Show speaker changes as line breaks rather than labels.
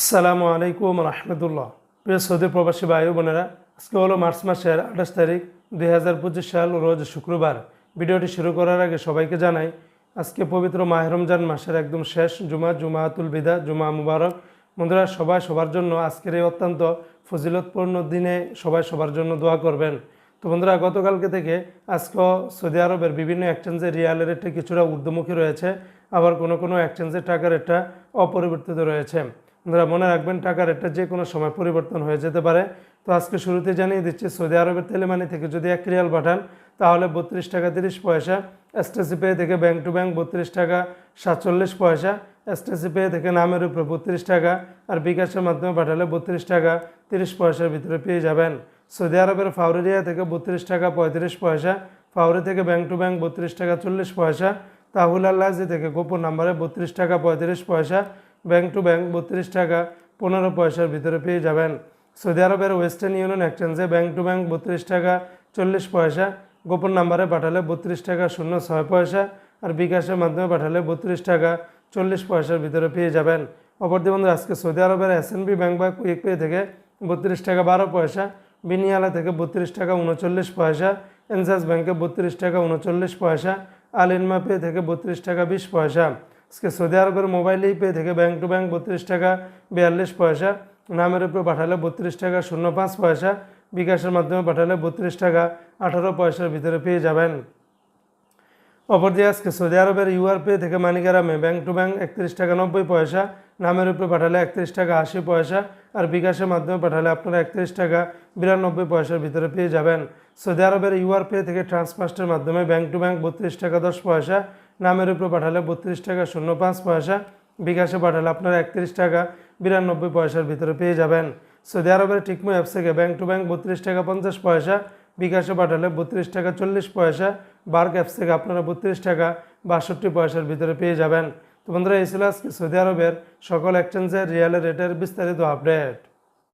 আসসালামু আলাইকুম রহমতুল্লাহ। প্রিয় সৌদি প্রবাসী ভাই বোনেরা, আজকে হলো মার্চ মাসের আঠাশ তারিখ দুই হাজার পঁচিশ সাল, রোজ শুক্রবার। ভিডিওটি শুরু করার আগে সবাইকে জানাই, আজকে পবিত্র মাহ রমজান মাসের একদম শেষ জুমা, জুমাতুল বিদা, জুমা মুবারক। বন্ধুরা, সবাই সবার জন্য আজকের এই অত্যন্ত ফজিলতপূর্ণ দিনে সবাই সবার জন্য দোয়া করবেন। তো বন্ধুরা, গতকালকে থেকে আজকেও সৌদি আরবের বিভিন্ন এক্সচেঞ্জের রিয়ালের রেটটা কিছুটা ঊর্ধ্বমুখী রয়েছে, আবার কোনো কোনো এক্সচেঞ্জের টাকার রেটটা অপরিবর্তিত রয়েছে। বন্ধুরা মনে রাখবেন টাকার রেটটা যে কোনো সময় পরিবর্তন হয়ে যেতে পারে। তো আজকে শুরুতে জানিয়ে দিচ্ছি, সৌদি আরবের তেলেমানি থেকে যদি এক রিয়াল পাঠান, তাহলে বত্রিশ টাকা তিরিশ পয়সা। এসটিসি পে থেকে ব্যাংক টু ব্যাংক বত্রিশ টাকা সাতচল্লিশ পয়সা। এসটিসি পে থেকে নামের উপরে বত্রিশ টাকা আর বিকাশের মাধ্যমে পাঠালে বত্রিশ টাকা তিরিশ পয়সার ভিতরে পেয়ে যাবেন। সৌদি আরবের ফাউরিয়া থেকে বত্রিশ টাকা পঁয়ত্রিশ পয়সা, ফাউরি থেকে ব্যাংক টু ব্যাংক বত্রিশ টাকা চল্লিশ পয়সা, তাহুল আল্লাজি থেকে গোপন নাম্বারে বত্রিশ টাকা পঁয়ত্রিশ পয়সা ব্যাংক টু ব্যাংক বত্রিশ টাকা পনেরো পয়সার ভিতরে পেয়ে যাবেন। সৌদি আরবের ওয়েস্টার্ন ইউনিয়ন এক্সচেঞ্জে ব্যাংক টু ব্যাংক বত্রিশ টাকা চল্লিশ পয়সা, গোপন নাম্বারে পাঠালে বত্রিশ টাকা শূন্য ছয় পয়সা আর বিকাশের মাধ্যমে পাঠালে বত্রিশ টাকা চল্লিশ পয়সার ভিতরে পেয়ে যাবেন। অপরদি বন্ধু, আজকে সৌদি আরবের এসএনবি ব্যাংক বা কুইক পে থেকে বত্রিশ টাকা বারো পয়সা, বিনিয়ালা থেকে বত্রিশ টাকা উনচল্লিশ পয়সা, এনজাস ব্যাংকে বত্রিশ টাকা উনচল্লিশ পয়সা, আল ইনমা পে থেকে বত্রিশ টাকা বিশ পয়সা। আজকে সৌদি আরবের মোবাইল পে থেকে ব্যাংক টু ব্যাংক বত্রিশ টাকা, বিয়াল্লিশ পয়সা। নামের উপরে পাঠালে বত্রিশ টাকা, শূন্য পাঁচ পয়সা। বিকাশের মাধ্যমে পাঠালে বত্রিশ টাকা, আঠারো পয়সার ভিতরে পেয়ে যাবেন। অপরদিকে আজকে সৌদি আরবের ইউআর পে থেকে মানিকারামে ব্যাংক টু ব্যাংক একত্রিশ টাকা, নব্বই পয়সা। নামের উপরে পাঠালে একত্রিশ টাকা, আশি পয়সা। আর বিকাশের মাধ্যমে পাঠালে আপনারা একত্রিশ টাকা, বিরানব্বই পয়সার ভিতরে পেয়ে যাবেন। সৌদি আরবের ইউআর পে থেকে ট্রান্সফার্স্টের মাধ্যমে ব্যাংক টু ব্যাংক বত্রিশ টাকা, দশ পয়সা। নামের উপরে পাঠালে বত্রিশ টাকা, শূন্য পাঁচ পয়সা। বিকাশে পাঠালে আপনারা একত্রিশ টাকা, বিরানব্বই পয়সার ভিতরে পেয়ে যাবেন। সৌদি আরবের টিকমো অ্যাপস থেকে ব্যাংক টু ব্যাংক বত্রিশ টাকা, পঞ্চাশ পয়সা। বিকাশে পাঠালে বত্রিশ টাকা, চল্লিশ পয়সা। বার্ক অ্যাপস থেকে আপনারা বত্রিশ টাকা, বাষট্টি পয়সার ভিতরে পেয়ে যাবেন। তো বন্ধুরা, এই ছিল আজকে সৌদি আরবের সকল এক্সচেঞ্জের রিয়ালের রেটের বিস্তারিত আপডেট